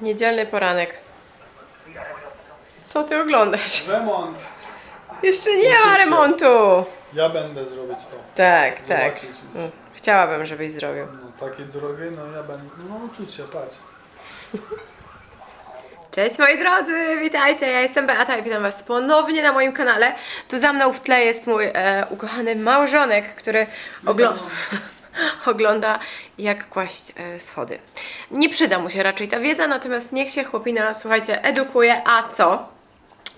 niedzielny poranek. Co ty oglądasz? Remont. Jeszcze nie ma remontu. Ja będę zrobić to. Tak, tak. Zobaczyć. Mm, Chciałabym, żebyś zrobił. No takie drogie, no ja będę. No czuć się, patrz. Cześć moi drodzy, witajcie, ja jestem Beata i witam was ponownie na moim kanale. Tu za mną w tle jest mój e, ukochany małżonek, który oglo- ogląda jak kłaść e, schody. Nie przyda mu się raczej ta wiedza, natomiast niech się chłopina, słuchajcie, edukuje, a co?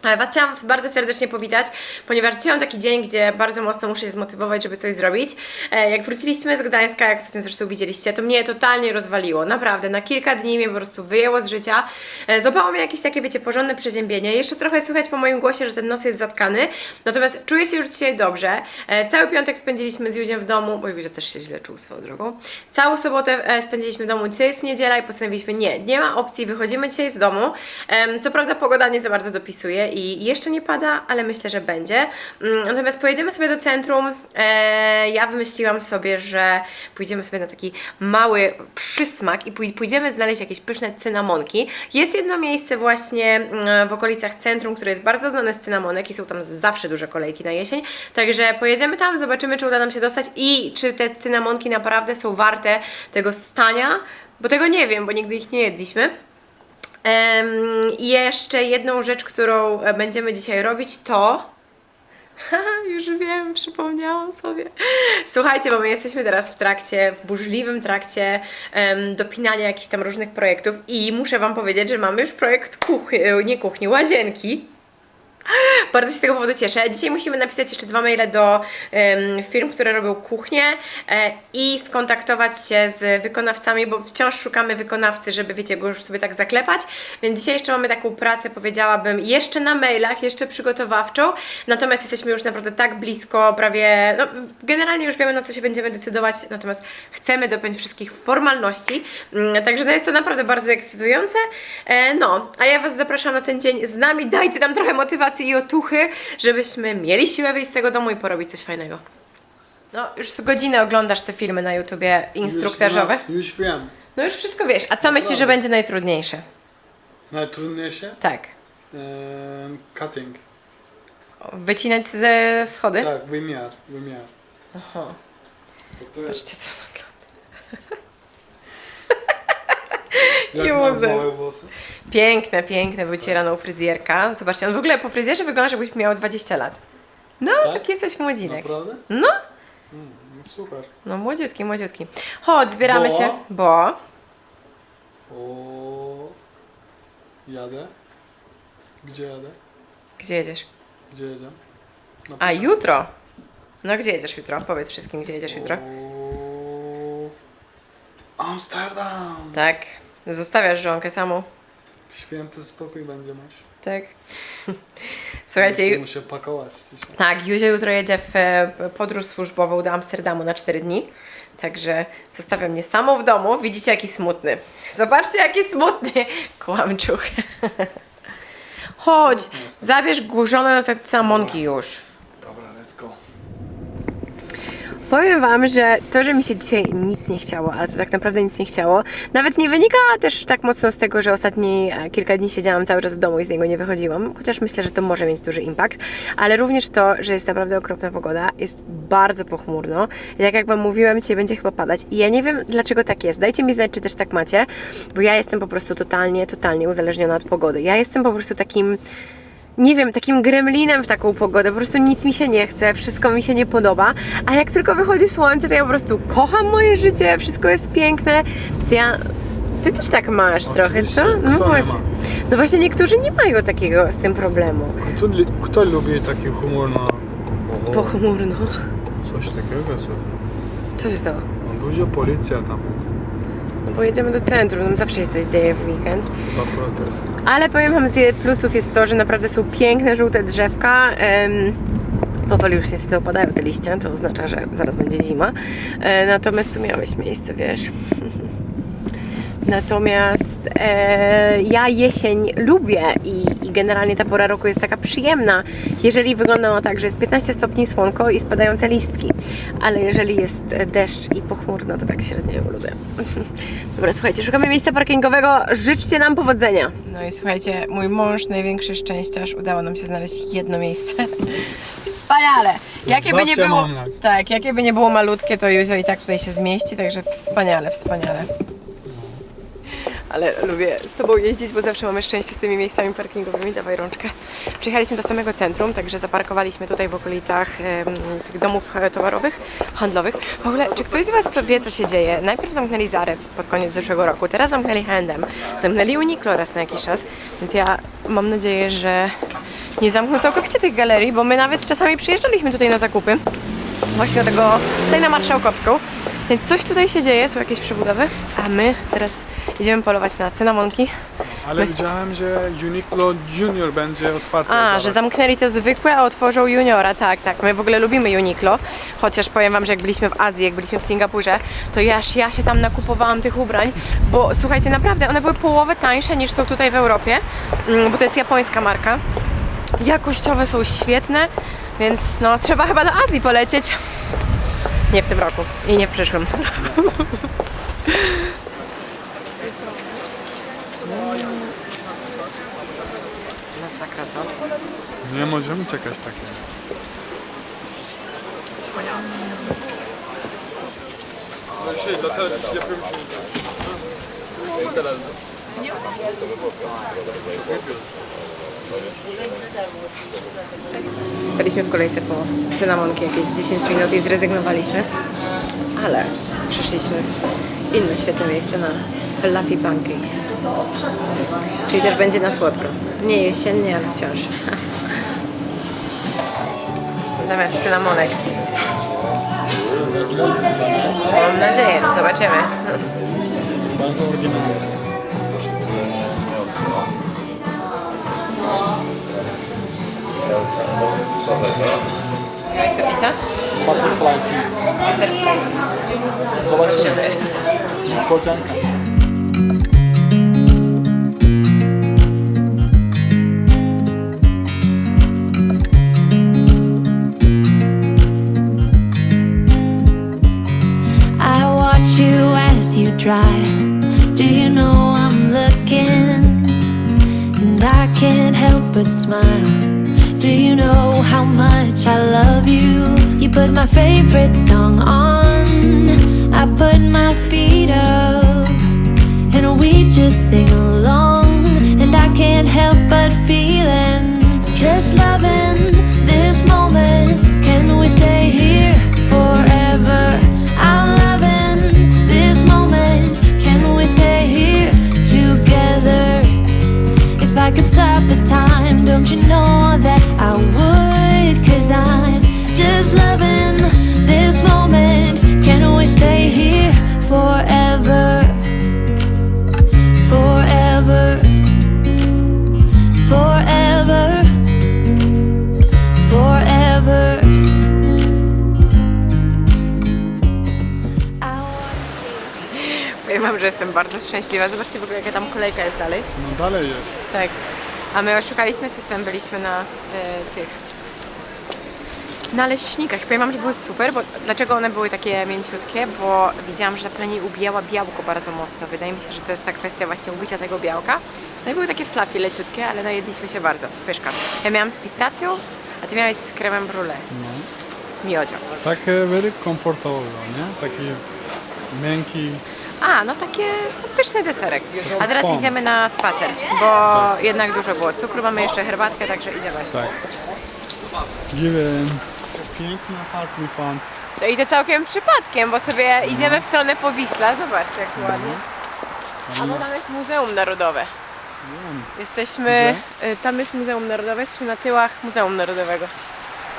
Was chciałam bardzo serdecznie powitać, ponieważ dzisiaj mam taki dzień, gdzie bardzo mocno muszę się zmotywować, żeby coś zrobić. E, Jak wróciliśmy z Gdańska, jak ostatnio zresztą widzieliście, to mnie totalnie rozwaliło. Naprawdę, na kilka dni mnie po prostu wyjęło z życia. E, Złapało mnie jakieś takie, wiecie, porządne przeziębienie. Jeszcze trochę słychać po moim głosie, że ten nos jest zatkany. Natomiast czuję się już dzisiaj dobrze. E, Cały piątek spędziliśmy z Józiem w domu, bo Józio też się źle czuł swoją drogą. Całą sobotę spędziliśmy w domu. Dzisiaj jest niedziela i postanowiliśmy, nie, nie ma opcji, wychodzimy dzisiaj z domu. Co prawda pogoda nie za bardzo dopisuje i jeszcze nie pada, ale myślę, że będzie. Mm, Natomiast pojedziemy sobie do centrum. E, Ja wymyśliłam sobie, że pójdziemy sobie na taki mały przysmak i pój- pójdziemy znaleźć jakieś pyszne cynamonki. Jest jedno miejsce właśnie mm, w okolicach centrum, które jest bardzo znane z cynamonek i są tam zawsze duże kolejki na jesień. Także pojedziemy tam, zobaczymy, czy uda nam się dostać i czy te cynamonki naprawdę są warte tego stania, bo tego nie wiem, bo nigdy ich nie jedliśmy. I jeszcze jedną rzecz, którą e, będziemy dzisiaj robić, to. Już wiem, przypomniałam sobie. Słuchajcie, bo my jesteśmy teraz w trakcie, w burzliwym trakcie em, dopinania jakichś tam różnych projektów i muszę Wam powiedzieć, że mamy już projekt kuchni, nie kuchni, łazienki. Bardzo się z tego powodu cieszę. Dzisiaj musimy napisać jeszcze dwa maile do em, firm, które robią kuchnię e, i skontaktować się z wykonawcami, bo wciąż szukamy wykonawcy, żeby wiecie, go już sobie tak zaklepać. Więc dzisiaj jeszcze mamy taką pracę, powiedziałabym, jeszcze na mailach, jeszcze przygotowawczą. Natomiast jesteśmy już naprawdę tak blisko, prawie, no generalnie już wiemy na co się będziemy decydować, natomiast chcemy dopiąć wszystkich formalności. Mm, Także no jest to naprawdę bardzo ekscytujące. E, No, a ja Was zapraszam na ten dzień z nami. Dajcie nam trochę motywacji i otuchy, żebyśmy mieli siłę wyjść z tego domu i porobić coś fajnego. No, już z godziny oglądasz te filmy na YouTubie instruktażowe. Już, znam, już wiem. No już wszystko wiesz. A co myślisz, że będzie najtrudniejsze? Najtrudniejsze? Tak. Ehm, cutting. Wycinać ze schody? Tak, wymiar, wymiar. Aha. To jest, Patrzcie co to małe włosy. Piękne, piękne, wycieraną fryzjerka. Zobaczcie, on w ogóle po fryzjerze wygląda, jakbyś miał 20 lat. No, Tak? tak jesteś młodzinek. Naprawdę? No, Mm, no super. no młodziutki, młodziutki. Chodź, zbieramy Bo? się, bo... O, jadę. Gdzie jadę? Gdzie jedziesz? Gdzie jedę? Na A, jutro. No, gdzie jedziesz jutro? Powiedz wszystkim, gdzie jedziesz jutro. O, Amsterdam! Tak, zostawiasz żonkę samą. Święty spokój będzie masz. Tak. Słuchajcie, Muszę pakować dzisiaj. tak, Józio jutro jedzie w e, podróż służbową do Amsterdamu na 4 dni. Także zostawia mnie samą w domu. Widzicie, jaki smutny. Zobaczcie, jaki smutny. Kłamczuch. Chodź, Smutny jestem. zabierz głużone na samonki już. Dobra, let's go. Powiem Wam, że to, że mi się dzisiaj nic nie chciało, ale to tak naprawdę nic nie chciało, nawet nie wynika też tak mocno z tego, że ostatnie e, kilka dni siedziałam cały czas w domu i z niego nie wychodziłam, chociaż myślę, że to może mieć duży impact, ale również to, że jest naprawdę okropna pogoda, jest bardzo pochmurno. Jak jak Wam mówiłam, dzisiaj będzie chyba padać i ja nie wiem, dlaczego tak jest. Dajcie mi znać, czy też tak macie, bo ja jestem po prostu totalnie, totalnie uzależniona od pogody. Ja jestem po prostu takim nie wiem, takim gremlinem w taką pogodę. Po prostu nic mi się nie chce, wszystko mi się nie podoba. A jak tylko wychodzi słońce, to ja po prostu kocham moje życie, wszystko jest piękne. To ja. Ty też tak masz trochę, Oczywiście. co? No Kto nie właśnie. No właśnie niektórzy nie mają takiego z tym problemu. Kto, kto lubi taki humor na... Oho, Pochmurno. Coś takiego, co? Co się stało? No, dużo policja tam jest. Pojedziemy do centrum, tam zawsze się coś dzieje w weekend. Chyba protest. Ale powiem wam, z plusów jest to, że naprawdę są piękne, żółte drzewka. Em, powoli już niestety opadają te liście, co oznacza, że zaraz będzie zima. E, natomiast tu miałeś miejsce, wiesz. Natomiast e, ja jesień lubię i, i generalnie ta pora roku jest taka przyjemna, jeżeli wygląda ona tak, że jest 15 stopni słonko i spadające listki. Ale jeżeli jest deszcz i pochmurno, to tak średnio ją lubię. Dobra, słuchajcie, szukamy miejsca parkingowego. Życzcie nam powodzenia. No i słuchajcie, mój mąż największy szczęściarz. Udało nam się znaleźć jedno miejsce. Wspaniale! Jakie by nie było, tak. tak, jakie by nie było malutkie, to Józio i tak tutaj się zmieści, także wspaniale, wspaniale. Ale lubię z Tobą jeździć, bo zawsze mamy szczęście z tymi miejscami parkingowymi. Dawaj rączkę. Przyjechaliśmy do samego centrum, także zaparkowaliśmy tutaj w okolicach em, tych domów e, towarowych, handlowych. W ogóle, czy ktoś z Was co wie, co się dzieje? Najpierw zamknęli Zarę pod koniec zeszłego roku, teraz zamknęli H&M, zamknęli Uniqlo raz na jakiś czas, więc ja mam nadzieję, że nie zamkną całkowicie tych galerii, bo my nawet czasami przyjeżdżaliśmy tutaj na zakupy. Właśnie do tego, tutaj na Marszałkowską. Więc coś tutaj się dzieje, są jakieś przebudowy, a my teraz idziemy polować na cynamonki. Ale widziałem, że Uniqlo Junior będzie otwarte A, zaraz. że zamknęli te zwykłe, a otworzą juniora, tak, tak. My w ogóle lubimy Uniqlo, chociaż powiem Wam, że jak byliśmy w Azji, jak byliśmy w Singapurze, to ja, ja się tam nakupowałam tych ubrań, bo słuchajcie, naprawdę one były połowę tańsze niż są tutaj w Europie, mm, bo to jest japońska marka. Jakościowe są świetne, więc no trzeba chyba do Azji polecieć. Nie w tym roku i nie w przyszłym. Masakra, co? Nie możemy czekać takiego. Staliśmy w kolejce po cynamonki jakieś 10 minut i zrezygnowaliśmy, ale przyszliśmy w inne świetne miejsce na Fluffy Pancakes. Czyli też będzie na słodko. Nie jesiennie, ale wciąż. Zamiast cynamonek. Mam nadzieję, zobaczymy. Bardzo oryginalne. Miałeś do picia? Butterfly tea. Zobaczymy. Niespodzianka. Drive. Do you know I'm looking? And I can't help but smile. Do you know how much I love you? You put my favorite song on. I put my feet up. And we just sing along. And I can't help but feeling just loving this moment. Can we stay here forever? Could stop the time, don't you know that I would? Cause I'm just loving this moment. Can we stay here forever? Jestem bardzo szczęśliwa. Zobaczcie w ogóle, jaka tam kolejka jest dalej. No dalej jest. Tak. A my oszukaliśmy system, byliśmy na e, tych naleśnikach. Powiem wam, że były super, bo dlaczego one były takie mięciutkie? Bo widziałam, że ta pani ubijała białko bardzo mocno. Wydaje mi się, że to jest ta kwestia właśnie ubicia tego białka. No i były takie fluffy, leciutkie, ale najedliśmy się bardzo. Pyszka. Ja miałam z pistacją, a ty miałeś z kremem brulee. Miodzio. Takie very comfortable, nie? Taki miękki. A, no takie pyszny deserek. A teraz Fun. idziemy na spacer, bo jednak dużo było cukru. Mamy jeszcze herbatkę, także idziemy. Tak. Given. Piękny park we found. To idę całkiem przypadkiem, bo sobie idziemy w stronę Powiśla. Zobaczcie, jak tu ładnie. A bo tam jest Muzeum Narodowe. Jesteśmy, y, tam jest Muzeum Narodowe, jesteśmy na tyłach Muzeum Narodowego.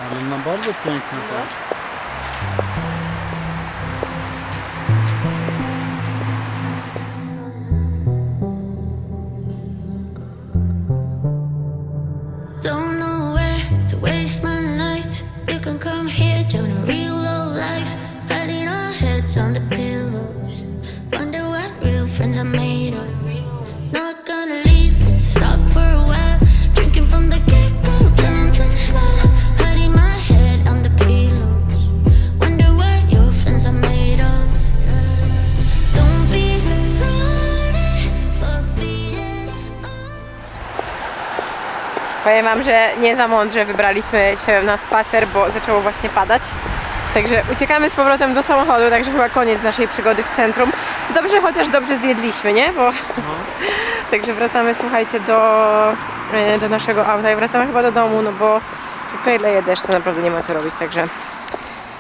Ale na bardzo piękne to. Powiem Wam, że nie za mądrze wybraliśmy się na spacer, bo zaczęło właśnie padać. Także uciekamy z powrotem do samochodu, także chyba koniec naszej przygody w centrum. Dobrze, chociaż dobrze zjedliśmy, nie? Bo... Także wracamy, słuchajcie, do, e, do naszego auta i wracamy chyba do domu, no bo tutaj leje deszcz, to naprawdę nie ma co robić, także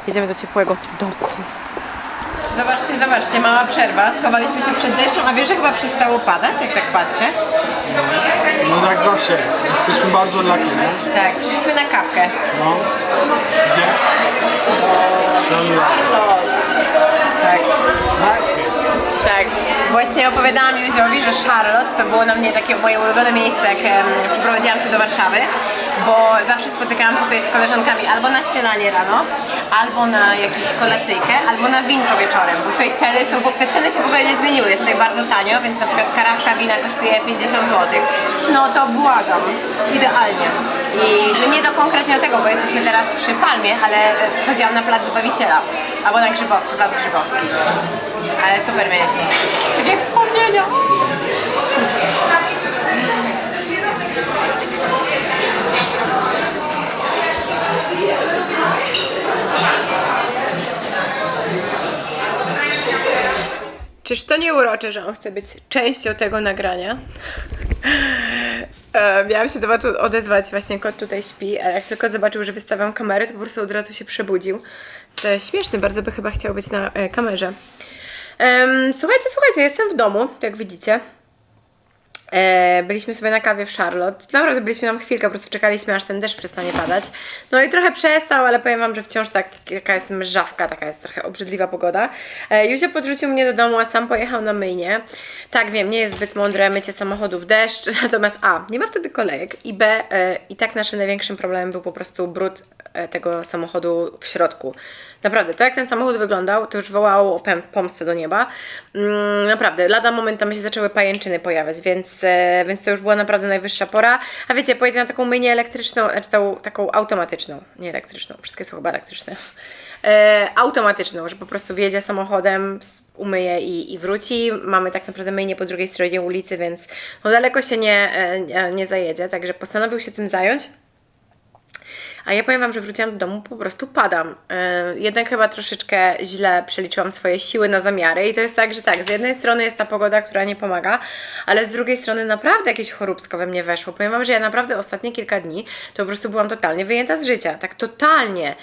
jedziemy do ciepłego domku. Zobaczcie, zobaczcie, mała przerwa. Schowaliśmy się przed deszczem, a wiesz, że chyba przestało padać, jak tak patrzę? No jak zawsze, jesteśmy bardzo lucky, nie? Tak, przyszliśmy na kawkę. No. Gdzie? Charlotte. Tak. Tak, właśnie opowiadałam Józiowi, że Charlotte to było na mnie takie moje ulubione miejsce, jak em, przeprowadziłam się do Warszawy, bo zawsze spotykałam się tutaj z koleżankami albo na śniadanie rano, albo na jakąś kolacyjkę, albo na winko wieczorem, bo tutaj ceny są, bo te ceny się w ogóle nie zmieniły, jest tutaj bardzo tanio, więc na przykład karafka wina kosztuje 50 zł. No to błagam, idealnie. I no nie do konkretnie tego, bo jesteśmy teraz przy Palmie, ale e, chodziłam na plac Zbawiciela, albo na Grzybowski, plac Grzybowski. Ale super miejsce. Takie wspomnienia. Czyż to nie urocze, że on chce być częścią tego nagrania? E, miałam się do was odezwać, właśnie kot tutaj śpi, ale jak tylko zobaczył, że wystawiam kamerę, to po prostu od razu się przebudził. Co jest śmieszne, bardzo by chyba chciał być na e, kamerze. Słuchajcie, słuchajcie, jestem w domu, jak widzicie. E, byliśmy sobie na kawie w Charlotte. Naprawdę byliśmy tam chwilkę, po prostu czekaliśmy, aż ten deszcz przestanie padać. No i trochę przestał, ale powiem Wam, że wciąż tak, taka jest mrzawka, taka jest trochę obrzydliwa pogoda. E, podrzucił mnie do domu, a sam pojechał na myjnie. Tak, wiem, nie jest zbyt mądre mycie samochodu w deszcz, natomiast A, nie ma wtedy kolejek i B, e, i tak naszym największym problemem był po prostu brud tego samochodu w środku. Naprawdę, to jak ten samochód wyglądał, to już wołało o pomstę do nieba. Mm, naprawdę, lada moment tam się zaczęły pajęczyny pojawiać, więc, e, więc to już była naprawdę najwyższa pora. A wiecie, pojedzie na taką myjnię elektryczną, znaczy tą, taką automatyczną, nie elektryczną, wszystkie są chyba elektryczne. E, automatyczną, że po prostu wjedzie samochodem, umyje i, i wróci. Mamy tak naprawdę myjnię po drugiej stronie ulicy, więc no daleko się nie, e, nie, nie zajedzie, także postanowił się tym zająć. A ja powiem Wam, że wróciłam do domu, po prostu padam. Yy, jednak chyba troszeczkę źle przeliczyłam swoje siły na zamiary i to jest tak, że tak, z jednej strony jest ta pogoda, która nie pomaga, ale z drugiej strony naprawdę jakieś choróbsko we mnie weszło. Powiem Wam, że ja naprawdę ostatnie kilka dni to po prostu byłam totalnie wyjęta z życia, tak totalnie.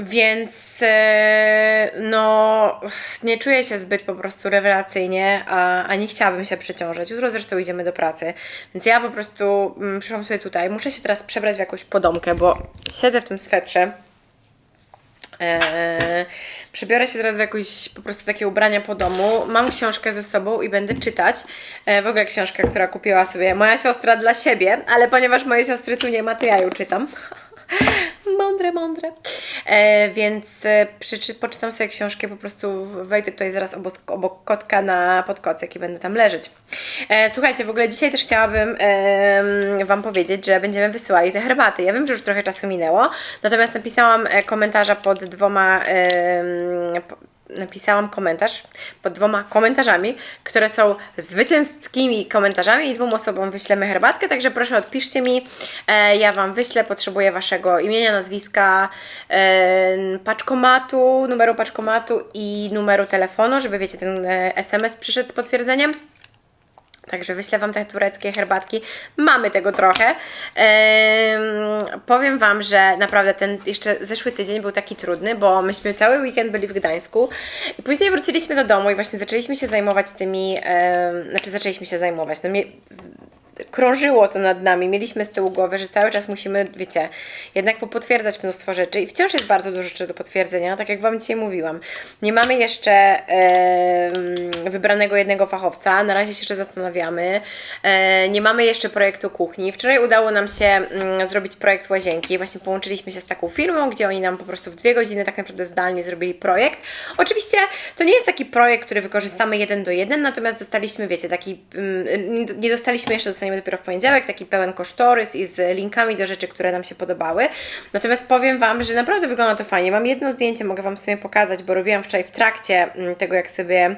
Więc e, no nie czuję się zbyt po prostu rewelacyjnie, a, a nie chciałabym się przeciążać. Jutro zresztą idziemy do pracy, więc ja po prostu mm, przyszłam sobie tutaj. Muszę się teraz przebrać w jakąś podomkę, bo siedzę w tym swetrze. Eee, przebiorę się teraz w jakieś po prostu takie ubrania po domu. Mam książkę ze sobą i będę czytać. E, w ogóle książkę, która kupiła sobie moja siostra dla siebie, ale ponieważ mojej siostry tu nie ma, to ja ją czytam. mądre, mądre. E, więc e, przeczy, poczytam sobie książkę, po prostu wejdę tutaj zaraz obok, obok kotka na podkocek i będę tam leżeć. E, słuchajcie, w ogóle dzisiaj też chciałabym em, Wam powiedzieć, że będziemy wysyłali te herbaty. Ja wiem, że już trochę czasu minęło, natomiast napisałam e, komentarza pod dwoma po- napisałam komentarz pod dwoma komentarzami, które są zwycięskimi komentarzami i dwóm osobom wyślemy herbatkę, także proszę odpiszcie mi, e, ja Wam wyślę, potrzebuję Waszego imienia, nazwiska, e, paczkomatu, numeru paczkomatu i numeru telefonu, żeby wiecie, ten e, SMS przyszedł z potwierdzeniem. Także wyślę Wam te tureckie herbatki. Mamy tego trochę. Em, powiem Wam, że naprawdę ten jeszcze zeszły tydzień był taki trudny, bo myśmy cały weekend byli w Gdańsku i później wróciliśmy do domu i właśnie zaczęliśmy się zajmować tymi, em, znaczy zaczęliśmy się zajmować, no krążyło to nad nami, mieliśmy z tyłu głowy, że cały czas musimy, wiecie, jednak popotwierdzać mnóstwo rzeczy i wciąż jest bardzo dużo rzeczy do potwierdzenia, tak jak Wam dzisiaj mówiłam. Nie mamy jeszcze wybranego jednego fachowca, na razie się jeszcze zastanawiamy. E, nie mamy jeszcze projektu kuchni. Wczoraj udało nam się mm, zrobić projekt łazienki. Właśnie połączyliśmy się z taką firmą, gdzie oni nam po prostu w dwie godziny tak naprawdę zdalnie zrobili projekt. Oczywiście to nie jest taki projekt, który wykorzystamy jeden do jeden, natomiast dostaliśmy, wiecie, taki, mm, nie dostaliśmy jeszcze, dostaniemy dopiero w poniedziałek, taki pełen kosztorys i z linkami do rzeczy, które nam się podobały. Natomiast powiem Wam, że naprawdę wygląda to fajnie. Mam jedno zdjęcie, mogę Wam sobie pokazać, bo robiłam wczoraj w trakcie mm, tego, jak sobie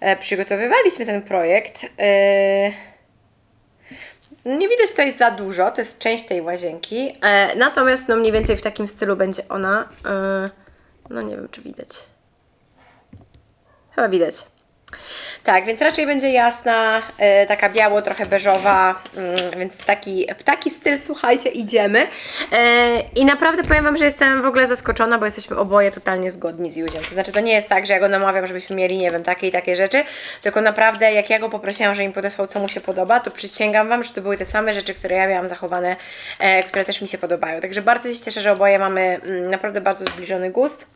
e, przygotowywaliśmy ten projekt. E, Nie widać tutaj za dużo, to jest część tej łazienki. E, natomiast no mniej więcej w takim stylu będzie ona. No nie wiem, czy widać. Chyba widać. Tak, więc raczej będzie jasna, e, taka biało, trochę beżowa, mm, więc taki, w taki styl, słuchajcie, idziemy. E, I naprawdę powiem Wam, że jestem w ogóle zaskoczona, bo jesteśmy oboje totalnie zgodni z Juziem. To znaczy, to nie jest tak, że ja go namawiam, żebyśmy mieli, nie wiem, takie i takie rzeczy, tylko naprawdę, jak ja go poprosiłam, że mi podesłał, co mu się podoba, to przysięgam Wam, że to były te same rzeczy, które ja miałam zachowane, e, które też mi się podobają. Także bardzo się cieszę, że oboje mamy mm, naprawdę bardzo zbliżony gust.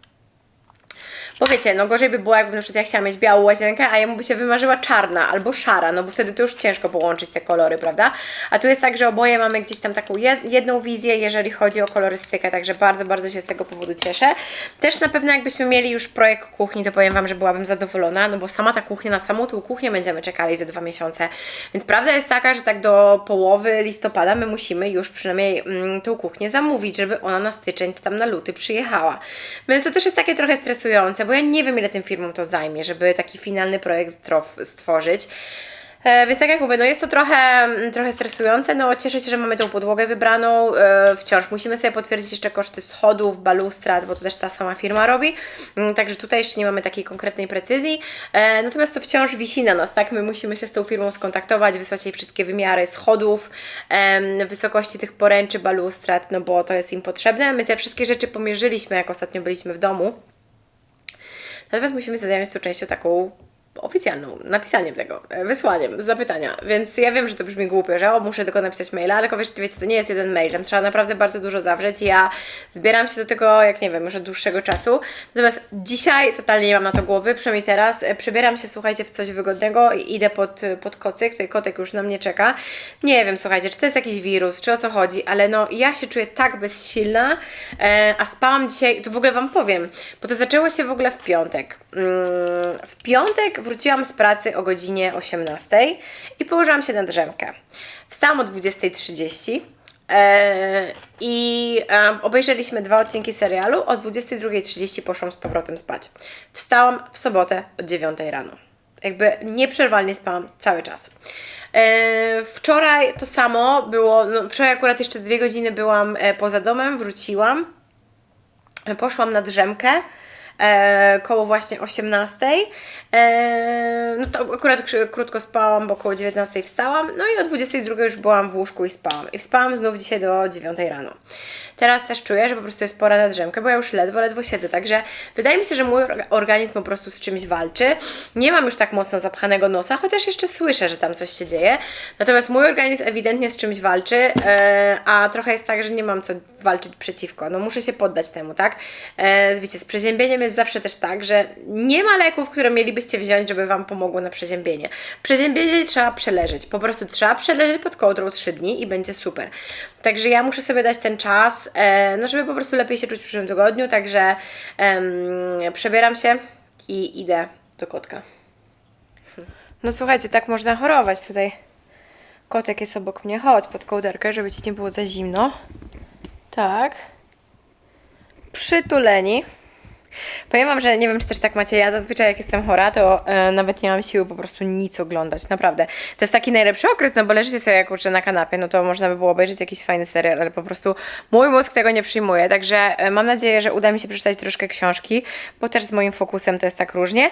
Bo wiecie, no gorzej by było, jakby na przykład ja chciała mieć białą łazienkę, a jemu by się wymarzyła czarna albo szara, no bo wtedy to już ciężko połączyć te kolory, prawda? A tu jest tak, że oboje mamy gdzieś tam taką jed- jedną wizję, jeżeli chodzi o kolorystykę, także bardzo, bardzo się z tego powodu cieszę. Też na pewno jakbyśmy mieli już projekt kuchni, to powiem Wam, że byłabym zadowolona, no bo sama ta kuchnia, na samą tą kuchnię będziemy czekali za dwa miesiące, więc prawda jest taka, że tak do połowy listopada my musimy już przynajmniej mm, tą kuchnię zamówić, żeby ona na styczeń czy tam na luty przyjechała. Więc to też jest takie trochę stresujące, bo ja nie wiem ile tym firmom to zajmie, żeby taki finalny projekt stworzyć. E, Więc tak jak mówię, no jest to trochę, mm, trochę stresujące, no cieszę się, że mamy tą podłogę wybraną, e, wciąż musimy sobie potwierdzić jeszcze koszty schodów, balustrad, bo to też ta sama firma robi, Mm, także tutaj jeszcze nie mamy takiej konkretnej precyzji, E, natomiast to wciąż wisi na nas, tak, my musimy się z tą firmą skontaktować, wysłać jej wszystkie wymiary schodów, wysokości tych poręczy, balustrad, no bo to jest im potrzebne, my te wszystkie rzeczy pomierzyliśmy, jak ostatnio byliśmy w domu, Natomiast musimy zająć tą częścią taką oficjalną, napisaniem tego, e, wysłaniem zapytania. Więc ja wiem, że to brzmi głupio, że o, muszę tylko napisać maila, ale wiesz, wiecie, to nie jest jeden mail, tam trzeba naprawdę bardzo dużo zawrzeć ja zbieram się do tego, jak nie wiem, już od dłuższego czasu. Natomiast dzisiaj totalnie nie mam na to głowy, przynajmniej teraz. E, Przebieram się, słuchajcie, w coś wygodnego i idę pod, pod kocyk, tutaj kotek już na mnie czeka. Nie wiem, słuchajcie, czy to jest jakiś wirus, czy o co chodzi, ale no ja się czuję tak bezsilna, e, a spałam dzisiaj, to w ogóle Wam powiem, bo to zaczęło się w ogóle w piątek. Mm, w piątek wróciłam z pracy o godzinie 18 i położyłam się na drzemkę. Wstałam o 20.30 e, i obejrzeliśmy dwa odcinki serialu. O 22.30 poszłam z powrotem spać. Wstałam w sobotę o 9 rano. Jakby nieprzerwalnie spałam cały czas. E, wczoraj to samo było. No, wczoraj akurat jeszcze dwie godziny byłam e, poza domem, wróciłam. Poszłam na drzemkę e, koło właśnie 18. E, no to akurat krótko spałam, bo koło 19 wstałam. No i o 22 już byłam w łóżku i spałam. I wspałam znów dzisiaj do 9 rano. Teraz też czuję, że po prostu jest pora na drzemkę, bo ja już ledwo, ledwo siedzę. Także wydaje mi się, że mój orga- organizm po prostu z czymś walczy. Nie mam już tak mocno zapchanego nosa, chociaż jeszcze słyszę, że tam coś się dzieje. Natomiast mój organizm ewidentnie z czymś walczy, e, a trochę jest tak, że nie mam co walczyć przeciwko. No muszę się poddać temu, tak? E, wiecie, z przeziębieniem jest zawsze też tak, że nie ma leków, które mielibyście wziąć, żeby Wam pomogło na przeziębienie. Przeziębienie trzeba przeleżeć. Po prostu trzeba przeleżeć pod kołdrą 3 dni i będzie super. Także ja muszę sobie dać ten czas, e, no żeby po prostu lepiej się czuć w przyszłym tygodniu, także przebieram się i idę do kotka. No słuchajcie, tak można chorować tutaj. Kotek jest obok mnie. Chodź pod kołderkę, żeby ci nie było za zimno. Tak. Przytuleni. Powiem Wam, że nie wiem, czy też tak macie. Ja zazwyczaj, jak jestem chora, to e, nawet nie mam siły po prostu nic oglądać. Naprawdę. To jest taki najlepszy okres, no bo leżycie sobie kurczę na kanapie, no to można by było obejrzeć jakiś fajny serial, ale po prostu mój mózg tego nie przyjmuje. Także e, mam nadzieję, że uda mi się przeczytać troszkę książki, bo też z moim fokusem to jest tak różnie.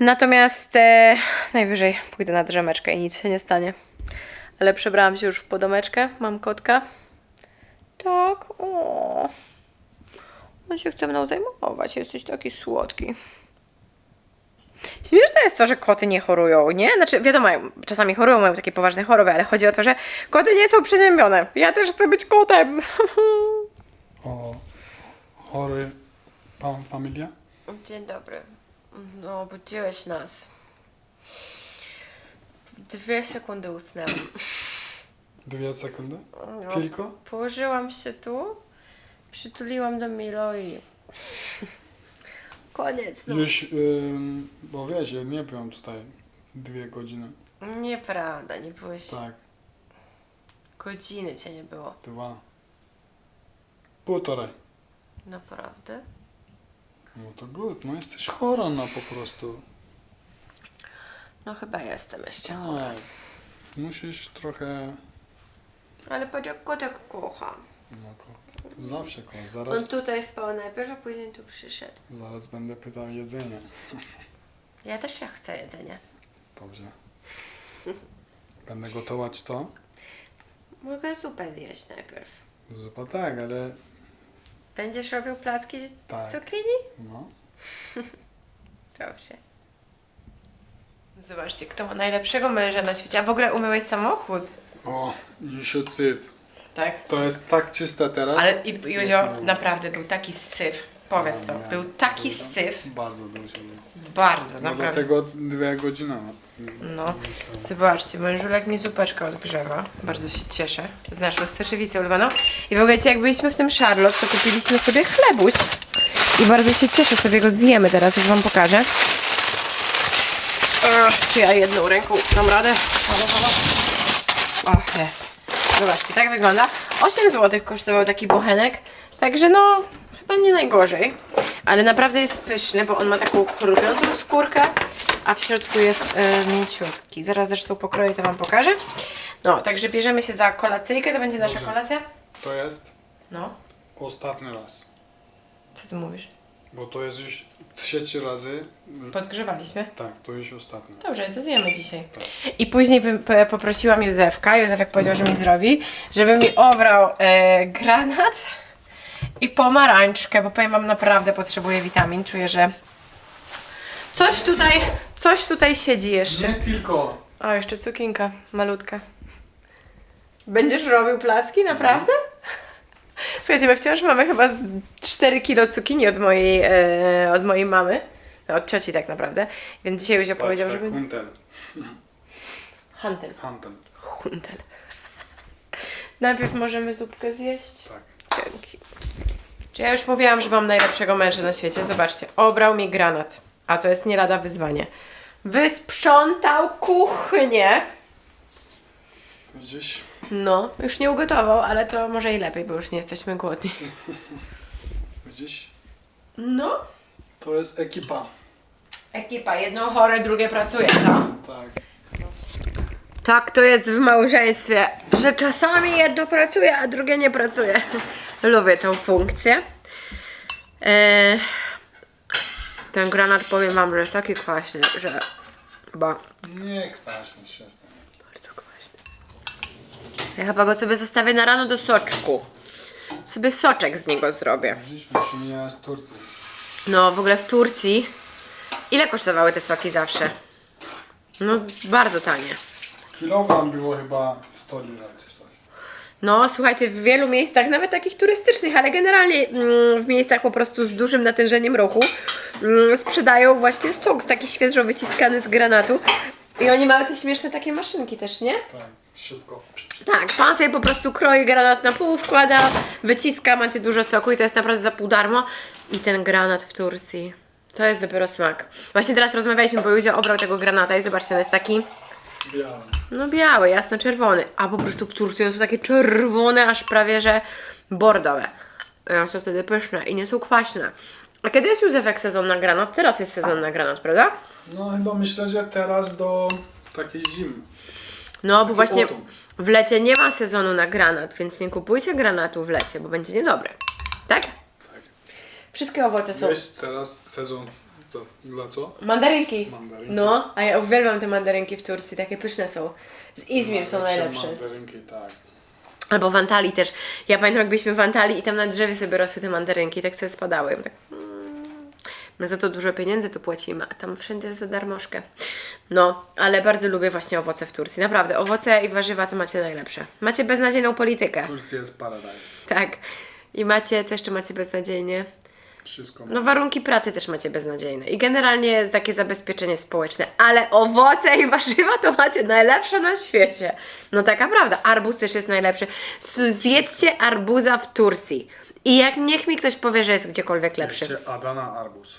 Natomiast e, najwyżej pójdę na drzemeczkę i nic się nie stanie. Ale przebrałam się już w podomeczkę. Mam kotka. Tak, o. On się chce mną zajmować, jesteś taki słodki. Śmieszne jest to, że koty nie chorują, nie? Znaczy, wiadomo, czasami chorują, mają takie poważne choroby, ale chodzi o to, że koty nie są przeziębione. Ja też chcę być kotem. O, chory pan, familia? Dzień dobry. No, obudziłeś nas. Dwie sekundy usnęłam. Dwie sekundy? No. Tylko? Położyłam się tu, przytuliłam do Milo i... Koniec, no. Już, ym, bo wiesz, ja nie byłem tutaj dwie godziny. Nieprawda, nie byłeś... Tak, Godziny cię nie było. dwa. Półtorej. Naprawdę? No to good, no jesteś chora no po prostu. No chyba jestem jeszcze chora. Tak. Musisz trochę Ale patrz jak kotek kocha. No, ko- zawsze ko. On Zaraz, tutaj spał najpierw, a później tu przyszedł. zaraz będę pytał jedzenie. Ja też ja chcę jedzenia. Dobrze. Będę gotować to? Mogę zupę zjeść najpierw. Zupa tak, ale Będziesz robił placki z Tak. z cukinii? no. Dobrze. Zobaczcie, kto ma najlepszego męża na świecie. A w ogóle umyłeś samochód? O, you should. Tak. To jest tak czyste teraz. Ale i- Józio, naprawdę był taki syf. Powiedz to. Był taki syf. Bardzo dużo. Bardzo, No naprawdę. dlatego dwie godziny. No, zobaczcie, mężulek mi zupeczkę odgrzewa. Bardzo się cieszę. Z naszą soczewicę ulowaną. I w ogóle jak byliśmy w tym Charlotte, to kupiliśmy sobie chlebuś. I bardzo się cieszę, sobie go zjemy teraz, już wam pokażę. Ech, czy ja jedną ręką dam radę? Halo, halo. O, jest. Zobaczcie, tak wygląda. 8 zł kosztował taki bochenek. Także no, chyba nie najgorzej. Ale naprawdę jest pyszny, bo on ma taką chrupiącą skórkę, a w środku jest e, mięciutki. Zaraz zresztą pokroję, to wam pokażę. No, także bierzemy się za kolacyjkę, to będzie nasza Dobrze. kolacja. To jest No, ostatni raz. co ty mówisz? Bo to jest już trzeci razy. Podgrzewaliśmy. Tak, to już ostatni. Dobrze, to zjemy dzisiaj. I później wy- p- poprosiłam Józefka, Józefek powiedział, że mi zrobi, żeby mi obrał e, granat i pomarańczkę, bo powiem wam, naprawdę potrzebuję witamin. Czuję, że coś tutaj, coś tutaj siedzi jeszcze. Nie tylko. O, jeszcze cukinka, malutka. Będziesz robił placki, naprawdę? Słuchajcie, my wciąż mamy chyba z 4 kilo cukinii od mojej, e, od mojej mamy. No, od cioci tak naprawdę. Więc dzisiaj Józio powiedział, Patrz, żeby... tak, Huntel. Hantel. Huntel. Hundel. Najpierw możemy zupkę zjeść. Tak. Dzięki. Czy ja już mówiłam, że mam najlepszego męża na świecie? Zobaczcie, obrał mi granat. A to jest nie lada wyzwanie. Wysprzątał kuchnię. Widzisz? No, już nie ugotował, ale to może i lepiej, bo już nie jesteśmy głodni. Widzisz? No. To jest ekipa. Ekipa, jedno chore, drugie pracuje, co? Tak. Tak to jest w małżeństwie, że czasami jedno pracuje, a drugie nie pracuje. Lubię tą funkcję. Eee, ten granat powiem wam, że jest taki kwaśny, że chyba Nie kwaśny się. Ja chyba go sobie zostawię na rano do soczku. Sobie soczek z niego zrobię. No, w ogóle w Turcji. Ile kosztowały te soki zawsze? No, z- bardzo tanie. Kilogram było chyba 100 lira czy coś. No, słuchajcie, w wielu miejscach, nawet takich turystycznych, ale generalnie mm, w miejscach po prostu z dużym natężeniem ruchu, mm, sprzedają właśnie sok taki świeżo wyciskany z granatu. I oni mają te śmieszne takie maszynki też, nie? Tak, szybko. Tak, pan sobie po prostu kroi granat na pół, wkłada, wyciska, macie dużo soku i to jest naprawdę za pół darmo. I ten granat w Turcji, to jest dopiero smak. Właśnie teraz rozmawialiśmy, bo Józio obrał tego granata i zobaczcie, on jest taki... Białe. No biały, jasno-czerwony. A po prostu w Turcji one są takie czerwone, aż prawie że bordowe. One są wtedy pyszne i nie są kwaśne. A kiedy jest Józefek sezon na granat? Teraz jest sezon na granat, prawda? No chyba myślę, że teraz do takiej zimy. No, bo właśnie autumn. w lecie nie ma sezonu na granat, więc nie kupujcie granatu w lecie, bo będzie niedobry. Tak? Tak. Wszystkie owoce są. Jest teraz sezon. To, dla co? Mandarynki. Mandarynki. No, a ja uwielbiam te mandarynki w Turcji, takie pyszne są. Z Izmir są najlepsze. Mandarynki, tak. Albo w Antalii też. Ja pamiętam, jak byliśmy w Antalii i tam na drzewie sobie rosły te mandarynki, tak sobie spadały. Tak. My za to dużo pieniędzy tu płacimy, a tam wszędzie za darmożkę. No, ale bardzo lubię właśnie owoce w Turcji. Naprawdę, owoce i warzywa to macie najlepsze. Macie beznadziejną politykę. Turcja jest paradise. Tak. I macie, co jeszcze macie beznadziejnie? Wszystko. No warunki pracy też macie beznadziejne. I generalnie jest takie zabezpieczenie społeczne. Ale owoce i warzywa to macie najlepsze na świecie. No taka prawda. Arbuz też jest najlepszy. Zjedzcie arbuza w Turcji. I jak niech mi ktoś powie, że jest gdziekolwiek lepszy. Jeszcze Adana Arbus.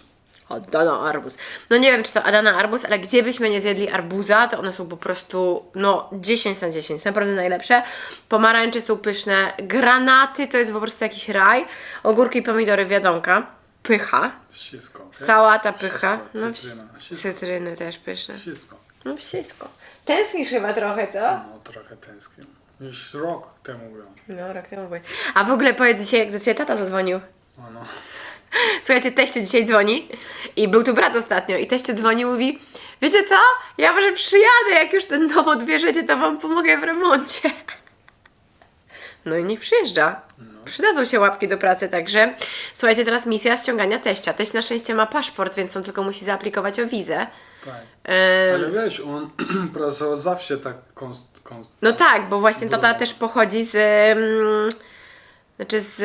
Adana arbuz. No nie wiem, czy to Adana arbuz, ale gdzie byśmy nie zjedli arbuza, to one są po prostu, no, 10 na 10, naprawdę najlepsze. Pomarańcze są pyszne, granaty to jest po prostu jakiś raj, ogórki i pomidory wiadomka, pycha, Wszystko. okej? sałata pycha, Wszystko. no, Cytryna. wsz- Wszystko. cytryny też pyszne. Wszystko. No wszystko. Tęsknisz chyba trochę, co? No trochę tęsknię. Już rok temu byłem. No, rok temu byłeś. A w ogóle powiedz dzisiaj, jak do ciebie tata zadzwonił. O no. Słuchajcie, teście dzisiaj dzwoni i był tu brat ostatnio i teście dzwoni i mówi wiecie co, ja może przyjadę, jak już ten dom odbierzecie, to wam pomogę w remoncie. No i niech przyjeżdża. Przydadzą się łapki do pracy, także słuchajcie, teraz misja ściągania teścia. Teść na szczęście ma paszport, więc on tylko musi zaaplikować o wizę. Tak. Em, Ale wiesz, on pracował zawsze tak konst, konst, No tak, bo właśnie tata też pochodzi z. Znaczy z.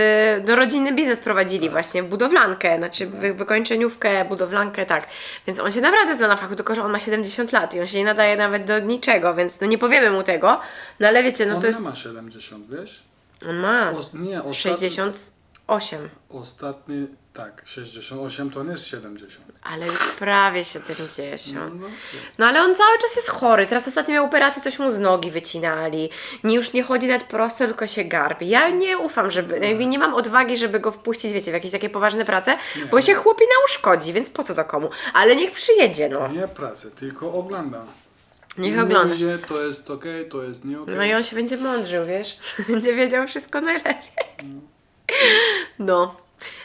No rodzinny biznes prowadzili właśnie, budowlankę, znaczy wy, wykończeniówkę, budowlankę, tak. Więc on się naprawdę zna na fachu, tylko że on ma 70 lat i on się nie nadaje nawet do niczego, więc no nie powiemy mu tego. No ale wiecie, no to jest. nie ma 70, wiesz? On ma Os, nie, ostatni, 68, Ostatni, tak, 68 to nie jest 70. ale prawie 70. No, No ale on cały czas jest chory. Teraz ostatnio miał operację, coś mu z nogi wycinali. Nie, już nie chodzi nawet prosto, tylko się garbi. Ja nie ufam, żeby. jakby Nie mam odwagi, żeby go wpuścić, wiecie, w jakieś takie poważne prace, bo się chłopina uszkodzi, więc po co to komu? Ale niech przyjedzie, no. nie pracę, tylko ogląda. Niech Mówi, ogląda. że to jest ok, to jest nie ok. No i on się będzie mądrzył, wiesz? Będzie wiedział wszystko najlepiej. No.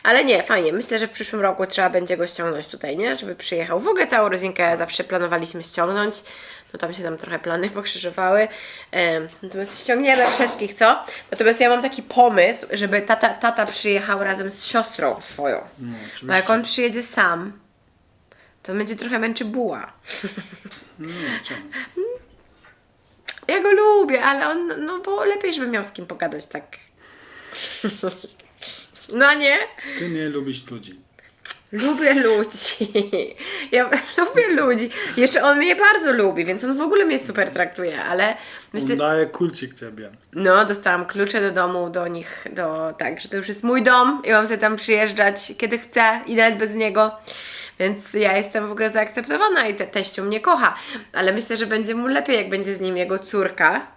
Ale nie, fajnie. Myślę, że w przyszłym roku trzeba będzie go ściągnąć tutaj, nie? Żeby przyjechał. W ogóle całą rodzinkę zawsze planowaliśmy ściągnąć. No tam się tam trochę plany pokrzyżowały. Natomiast ściągniemy wszystkich, co? Natomiast ja mam taki pomysł, żeby tata, tata przyjechał razem z siostrą swoją. No, Bo jak on przyjedzie sam, to będzie trochę męczy buła. Nie? Ja go lubię, ale on, no bo lepiej, żeby miał z kim pogadać tak. No nie? Ty nie lubisz ludzi. Lubię ludzi. Ja lubię ludzi. Jeszcze on mnie bardzo lubi, więc on w ogóle mnie super traktuje, ale myślę, On daje kulcik ciebie. no dostałam klucze do domu, do nich, do, tak, że to już jest mój dom i mam sobie tam przyjeżdżać kiedy chcę i nawet bez niego. Więc ja jestem w ogóle zaakceptowana i te, teściu mnie kocha. Ale myślę, że będzie mu lepiej, jak będzie z nim jego córka.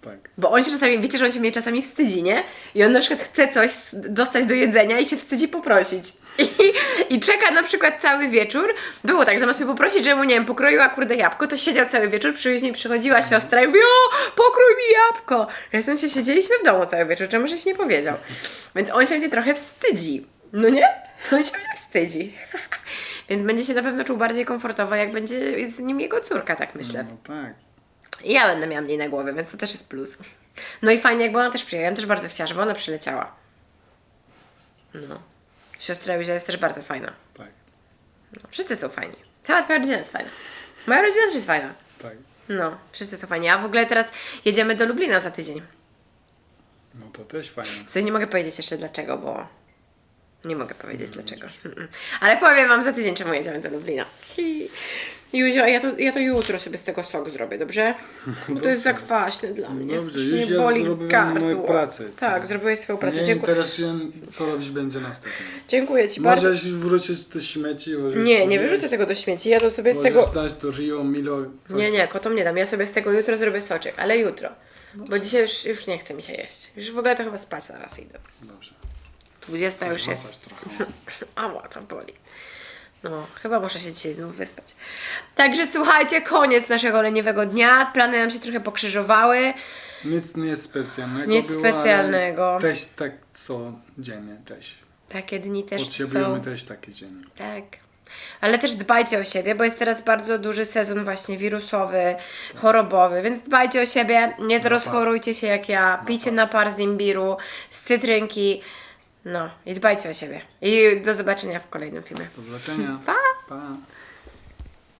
Tak. Bo on się czasami, wiecie, że on się mnie czasami wstydzi, nie? I on na przykład chce coś dostać do jedzenia i się wstydzi poprosić. I, I czeka na przykład cały wieczór. Było tak, że zamiast mnie poprosić, że mu, nie wiem, pokroiła kurde jabłko, to siedział cały wieczór, później przychodziła siostra i mówi, o, pokrój mi jabłko. Razem się siedzieliśmy w domu cały wieczór, czemu żeś nie powiedział. Więc on się mnie trochę wstydzi. No nie? On się mnie wstydzi. Więc będzie się na pewno czuł bardziej komfortowo, jak będzie z nim jego córka, tak myślę. No tak. I ja będę miała mniej na głowie, więc to też jest plus. No i fajnie, jakby ona też przyjechała. Ja też bardzo chciała, żeby ona przyleciała. No. Siostra Józia jest też bardzo fajna. Tak. No, wszyscy są fajni. Cała twoja rodzina jest fajna. Moja rodzina też jest fajna. Tak. No, wszyscy są fajni. A w ogóle teraz jedziemy do Lublina za tydzień. No to też fajnie. Sobie nie mogę powiedzieć jeszcze dlaczego, bo nie mogę powiedzieć dlaczego. Ale powiem Wam za tydzień, czemu jedziemy do Lublina. Hi. Józio, ja to, ja to jutro sobie z tego sok zrobię, dobrze? Bo to jest za kwaśne dla mnie. Dobrze, Już mnie ja boli zrobiłem gardło. moją pracę. Tak, zrobiłeś swoją pracę. Nie Dziękuję, interesuje, co robić będzie następnie. dziękuję Ci bardzo. Możesz wrócić te śmieci. Możesz Nie, nie wyrzucę tego do śmieci. Ja to sobie z Możesz tego... dać do Rio, Milo. Coś. Nie, nie, kotom nie dam. Ja sobie z tego jutro zrobię soczek, ale jutro. Bo dzisiaj już, już nie chce mi się jeść. Już w ogóle to chyba spać zaraz idę. Dobrze. 20 już jest. Masaż trochę. Ała, to boli. No, chyba muszę się dzisiaj znów wyspać. Także słuchajcie, koniec naszego leniwego dnia. Plany nam się trochę pokrzyżowały. Nic nie specjalnego Nic było, specjalnego. Ale też tak co dziennie też. Takie dni też Potrzebujemy są. też takie dziennie. Tak. Ale też dbajcie o siebie, bo jest teraz bardzo duży sezon właśnie wirusowy, chorobowy, więc dbajcie o siebie, nie rozchorujcie się jak ja, pijcie napar z imbiru, z cytrynki, no i dbajcie o siebie. I do zobaczenia w kolejnym filmie. Do zobaczenia. Pa! Pa.